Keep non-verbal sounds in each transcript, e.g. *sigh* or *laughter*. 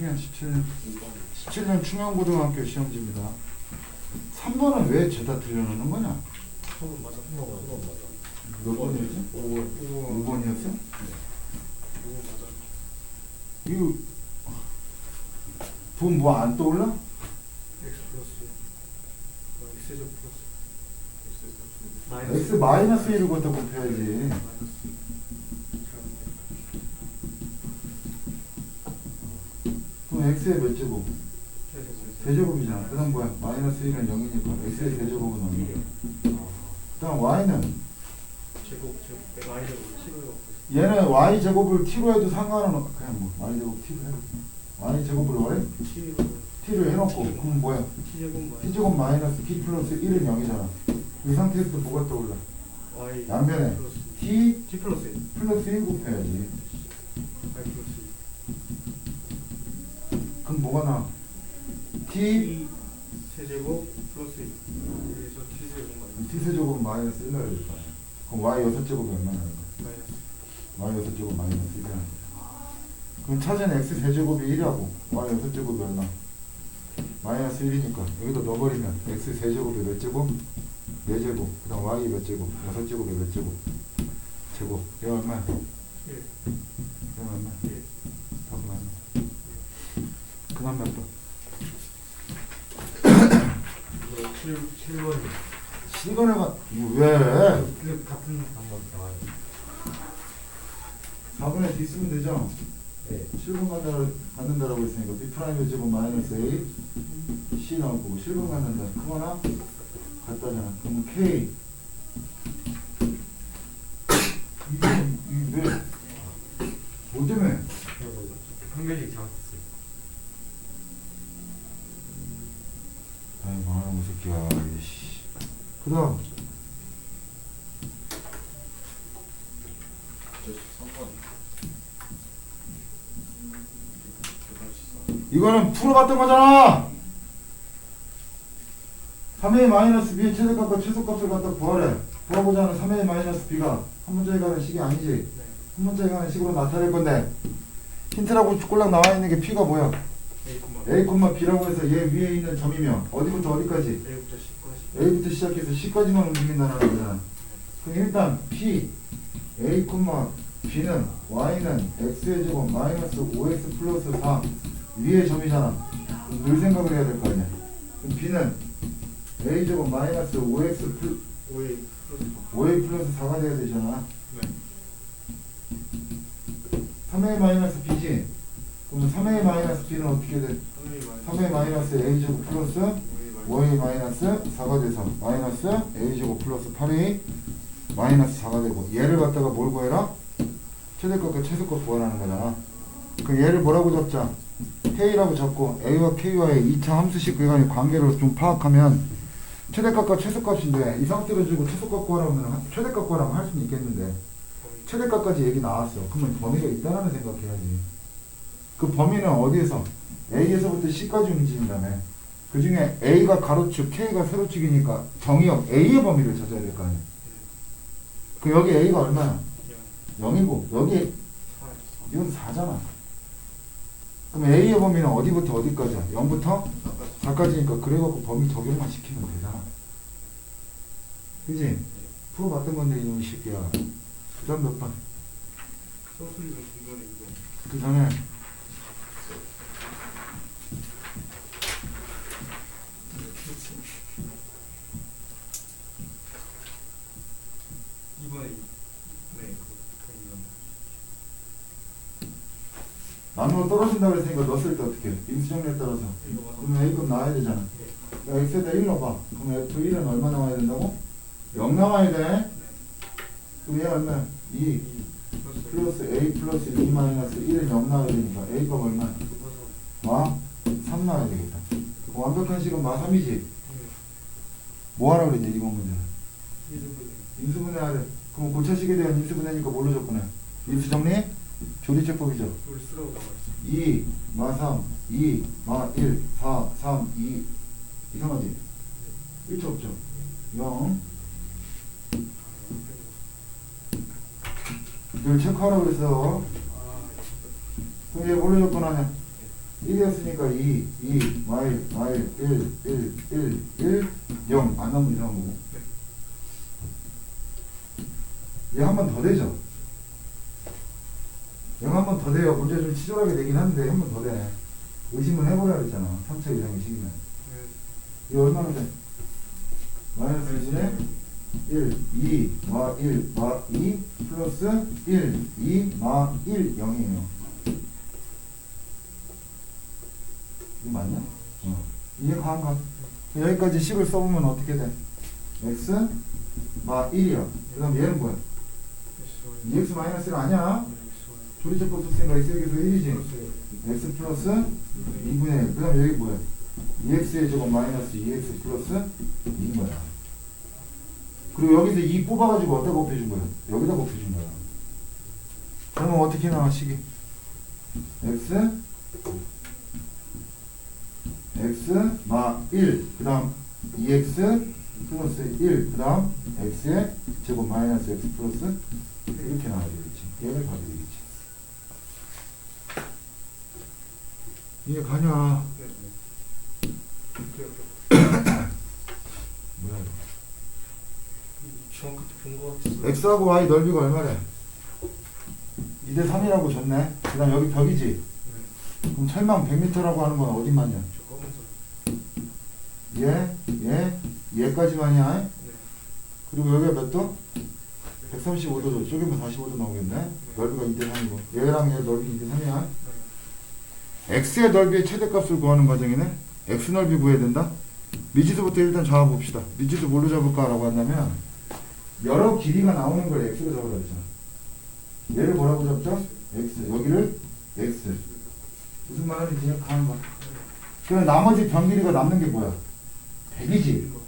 충현 17년 17년 충현고등학교 시험지입니다. 3번은 왜 죄다 틀려놓는 거냐? 3번 맞아. 3번 맞아. 3번 맞아. 몇 번이었지? 5번. 5번. 5번이었어? 5번 맞아. 이거 돈뭐 안 떠올라? X 플러스. 어, X제곱 플러스. X 마이너스 1을 갖다 곱해야지. 그럼 X의 몇 제곱? 세제곱이잖아. 그 다음 뭐야? 마이너스 1은 0이니까 X의 세제곱은 0이야. 그 다음 Y는 제곱 제곱 내가 아이를 10을 갖고 있어. 얘는 Y 제곱을 T로 해도 상관은 없 그냥 뭐 Y 제곱 T로 해. Y 제곱을 뭐래? 10을 T로 해놓고 그럼 뭐야? T제곱 마이너스 T 제곱 마이너스 T 플러스 1은 0이잖아. 이 상태에서 또 뭐가 떠올라? Y 양변에 T T 플러스 1. 플러스 1 곱해야지. Y 플러스 1. 그럼 뭐가 나? T T 세제곱 플러스 1. 그래서 T제곱 마이너스 T 세제곱은 마이너스 1 나야 될거 아니야. 그럼 Y 여섯 제곱이 얼마나 나는 거야? 마이너스 Y 여섯 제곱 마이너스 1이라는 거야. 그럼 찾은 X 세제곱이 1이라고 Y 여섯 제곱이 얼마? 마이너스 1이니까 여기다 넣어버리면 X 세제곱이 몇 제곱? 4제곱 그 다음 Y 몇 제곱? 여섯 제곱이 몇 제곱? 제곱 얘 얼마야? 1. 얘 얼마? 1. 그 번? 이거 7 7번이. 시간에가 이거 왜? 그 같은 방법 나와요. 4분의 D 쓰면 되죠? 네. 7분 간다, 갖는다라고 했으니까 B 프라임의 제곱 마이너스 A C 나올 거고 7분 갖는다 크거나 같다잖아 그러면 K 이게 이게 왜? 뭐 때문에? 평면이 잘못했어요. 아이 망하는 새끼야 이씨 그 다음 이거는 풀어봤던 거잖아. 3a 마이너스 b의 최대값과 최소값을 갖다 구하래. 구하고자 하는 3a 마이너스 b가 한 문자에 가는 식이 아니지. 네. 한 문자에 가는 식으로 나타낼 건데. 힌트라고 꼴랑 나와 있는 게 p가 뭐야? A b라고 해서 얘 위에 있는 점이면 어디부터 어디까지? A부터 C까지. a부터 시작해서 c까지만 움직인다는 거잖아. 그럼 일단 p a, b는 y는 x의 제곱 마이너스 5x 플러스 4 위에 점이잖아 그럼 늘 생각을 해야 될 거 아니야 그럼 b는 a 제곱 마이너스 5x 플 5A 플러스 5a 플러스 4가 돼야 되잖아 네. 3a 마이너스 b지 그러면 3a 마이너스 b는 어떻게 돼? 3a 마이너스 a 제곱 플러스 5a 마이너스 4가 돼서 마이너스 a 제곱 플러스 8a 마이너스 4가 되고 얘를 갖다가 뭘 구해라? 최대값과 최소값 구하라는 거잖아. 그럼 얘를 뭐라고 잡자? k라고 잡고 a와 k와의 2차 함수식 구간의 관계를 좀 파악하면 최대값과 최소값인데 이 상태로 주고 최소값 구하라면 최대값 구하라면 할 수는 있겠는데 최대값까지 얘기 나왔어. 그러면 범위가 있다라는 생각해야지. 그 범위는 어디에서? A에서부터 C까지 움직인다며 그 중에 A가 가로축 K가 세로축이니까 정의역 A의 범위를 찾아야 될 거 아니야. 그 여기 A가 얼마야? 0이고 여기 이건 4잖아 그럼 A의 범위는 어디부터 어디까지야? 0부터 4까지니까 그래갖고 범위 적용만 시키면 되잖아 그지? 풀어봤던 건데 이놈의 새끼야 그 다음 몇 번? 그 이번에 이- 네 그거 이거. 나누어 떨어진다 그랬으니까 넣었을 때 어떻게 해? 인수정리에 따라서. 그러면 A급 나와야 되잖아 네. 야, X에다 1 넣어봐 그럼 F1은 얼마 나와야 된다고? 0 나와야 돼 네. 그럼 얘 얼마야? 2이 플러스 A 플러스 2 마이너스 1은 0 나와야 되니까 A값 얼마야? 마? 3 나와야 되겠다 그럼 완벽한 식은 마 3이지 네. 뭐 하라 그랬냐 이번 문제는 이등분의 인수분해 하래 그럼 고차식에 대한 인수분해니까 뭘로 접근해? 인수정리? 있어. 2, 마 3, 2, 마 1, 4, 3, 2 이상하지? 1초 없죠? 0늘 체크하라고 그랬어 아, 그럼 얘 뭘로 접근하냐? 1이었으니까 2, 2, 마일, 마일, 1, 1, 1, 1, 0. 안 나오면 이상한 거고. 얘 한 번 더 되죠? 0 한 번 더 돼요. 문제 좀 치졸하게 되긴 한데 한 번 더 되네. 의심을 해보라 그랬잖아. 3차 이상의 식이면. 네. 이거 얼마나 돼? 마이너스 1분의 1, 2, 마 1, 마 2, 플러스 1, 2, 마 1, 0이에요. 이거 맞냐? 어. 이해 가한가? 여기까지 식을 써보면 어떻게 돼? x, 마 1이야. 그 다음 얘는 뭐야? X, Y. 2x 마이너스 1 아니야? 조리제법 썼으니까 x 여기서 1이지. 플러스 x 플러스 2분의 1. 그 다음 여기 뭐야? 2x의 제곱 마이너스 2x 플러스 2인 거야. 그리고 여기서 2 뽑아가지고 어디다 곱해준 거야? 여기다 곱해준 거야. 그러면 어떻게 나와, 식이? x, x, 마 1. 그 다음 2x 플러스 1. 그 다음 x의 제곱 마이너스 x 플러스 이렇게 나와야 되겠지. 얘를 봐야 되겠지. 이해 가냐? 네, 네. *coughs* 뭐야 이거? 본거 같았어. x하고 y 넓이가 얼마래? 2대 3이라고 줬네. 그 다음 여기 벽이지? 네. 그럼 철망 100m라고 하는 건 어디만이야? 얘, 얘, 얘까지만이야. 네. 그리고 여기가 몇 도? 135도죠. 쪼개면 45도 나오겠네. 넓이가 2대 3이고. 얘랑 얘 넓이 2대 3이야. 네. x의 넓이의 최대값을 구하는 과정이네. x 넓이 구해야 된다. 미지수부터 일단 잡아봅시다. 미지수 뭘로 잡을까라고 한다면 여러 길이가 나오는 걸 x로 잡으라 그러잖아. 얘를 뭐라고 잡죠? x. 여기를 x. 무슨 그냥 가는 거야. 그럼 나머지 변 길이가 남는 게 뭐야? 100이지. 이거.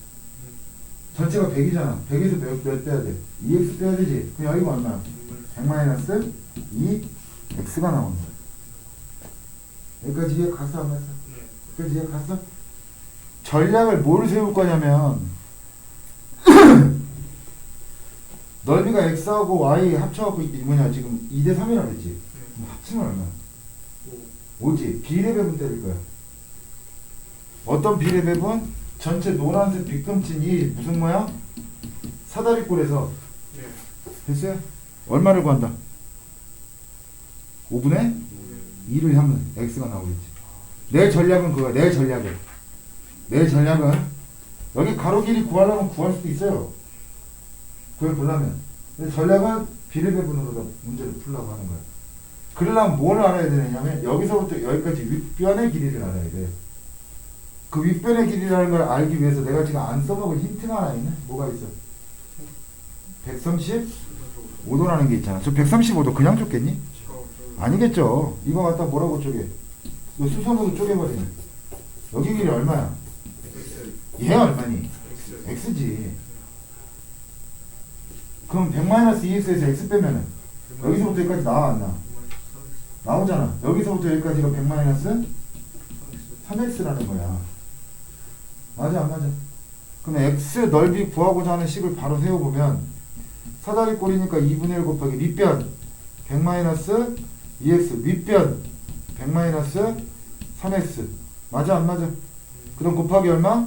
전체가 100이잖아. 100에서 몇, 몇 빼야 돼? 2x 빼야 되지. 그럼 여기가 얼마야? 이걸 100 마이너스 2 x가 나오는 거야. 여기까지 이해 갔어 안 갔어? 네. 여기까지 이해 갔어? 전략을 뭘 세울 거냐면 *clears throat* 넓이가 x하고 y 합쳐갖고 이 뭐냐 지금 2대 3이라 그랬지? 네. 그럼 합치면 얼마야? 오. 5지. 비례배분 때릴 거야. 어떤 비례배분? 전체 노란색 빗금친이 무슨 모양? 사다리꼴에서 네. 됐어요? 얼마를 구한다? 5분의 네. 2를 하면 x가 나오겠지. 내 전략은 그거야. 내 전략은. 내 전략은 여기 가로 길이 구하려면 구할 수도 있어요. 그걸 보려면. 근데 전략은 비례배분으로 문제를 풀려고 하는 거야. 그러려면 뭘 알아야 되느냐면 여기서부터 여기까지 윗변의 길이를 알아야 돼. 그 윗변의 길이라는 걸 알기 위해서 내가 지금 안 써먹을 힌트가 하나 있네. 뭐가 있어? 135도라는 게 있잖아. 저 135도 그냥 줬겠니? 아니겠죠. 이거 갖다 뭐라고 쪼개? 이거 수선으로 쪼개버리네. 여기 길이 얼마야? 얘 얼마니? X. x지. 그럼 100-2x에서 x 빼면은 여기서부터 여기까지 나와 안 나와? 나오잖아. 여기서부터 여기까지가 100-3x라는 거야. 맞아 안 맞아? 그럼 x 넓이 구하고자 하는 식을 바로 세워보면 사다리 꼴이니까 2분의 1 곱하기 밑변 100-2x 윗변 100-3x 맞아 안 맞아? 그럼 곱하기 얼마?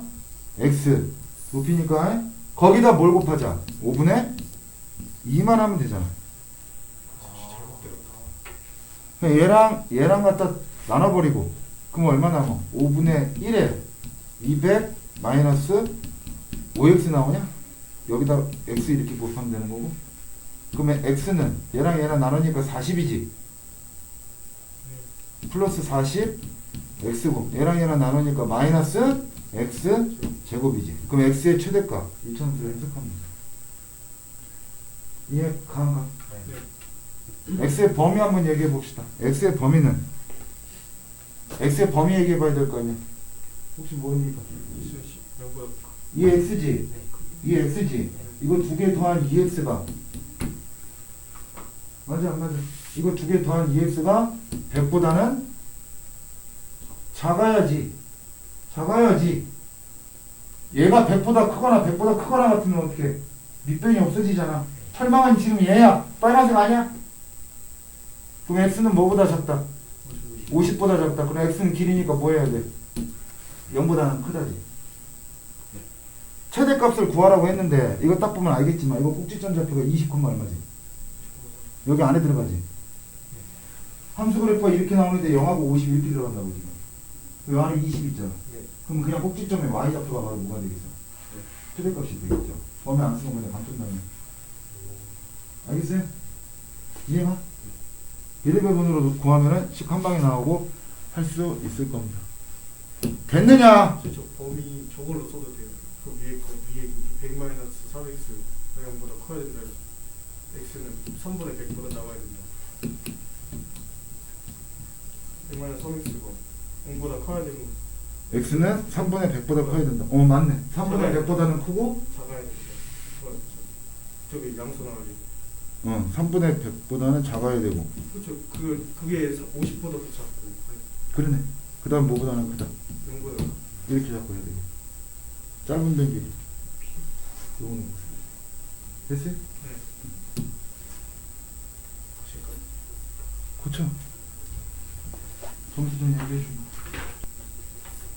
x 높이니까 거기다 뭘 곱하자? 5분의 2만 하면 되잖아 얘랑 얘랑 갖다 나눠버리고 그럼 얼마 남아? 5분의 1에 200 마이너스 5x 나오냐? 여기다 x 이렇게 곱하면 되는 거고 그러면 x는 얘랑 얘랑 나누니까 40이지 네. 플러스 40 x고 얘랑 얘랑 나누니까 마이너스 x 제곱이지 그럼 x의 최대값 일천수를 해석합니다 이해 가는가? 네. x의 범위 한번 얘기해 봅시다. x의 범위는 x의 범위 얘기해 봐야 될 거 아니야. 혹시 모릅니까? 여보야. 이 x지. 이 x지. 이거 두 개 더한 2x가 맞아 안 맞아? 이거 두 개 더한 2x가 100보다는 작아야지. 작아야지. 얘가 100보다 크거나 100보다 크거나 같으면 어떻게? 밑변이 없어지잖아. 철망은 지금 얘야. 빨간색 아니야? 그럼 x는 뭐보다 작다? 50 보다 작다. 그럼 x는 길이니까 뭐 해야 돼? 0보다는 크다지. 최대값을 구하라고 했는데 이거 딱 보면 알겠지만 이거 꼭지점 좌표가 20, 얼마지? 여기 안에 들어가지. 함수 그래프가 이렇게 나오는데 0하고 50 이렇게 들어간다고 지금. 그 안에 20 있잖아. 네. 그럼 그냥 꼭지점에 y 좌표가 바로 뭐가 되겠어? 최대값이 되겠죠. 범위 안 쓰면 그냥 나면. 알겠어요? 이해가? 비례배분으로 구하면은 식 한 방에 나오고 할 수 있을 겁니다. 됐느냐? 저, 저 범위 저걸로 써도 돼요. 그 위에 거 위에 100 마이너스 4x 영보다 커야 된다. x는 3분의 100보다 작아야 된다. 100 마이너스 3x가 0보다 커야 되는 x는 3분의 100보다 커야 된다. 어 맞네. 3분의 100보다는 크고 작아야 된다. 어, 저- 저기 양수 나와야지. 어 3분의 100보다는 작아야 되고 그렇죠. 그 그게 50보다 더 작고 그러네. 그 다음 뭐보다는 크다. 0보다 이렇게 잡고 해야 되고 짧은 변 길이 요거는 됐어요? 하실까요? 고쳐 점수 좀 얘기해 줘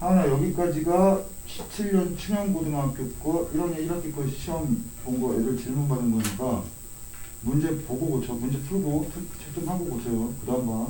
하나 여기까지가 17년 충영고등학교 거 1학년 1학기 거 시험 본 거 애들 질문 받은 거니까 문제 보고 고쳐. 문제 풀고 책좀 하고 고쳐요. 그 다음 봐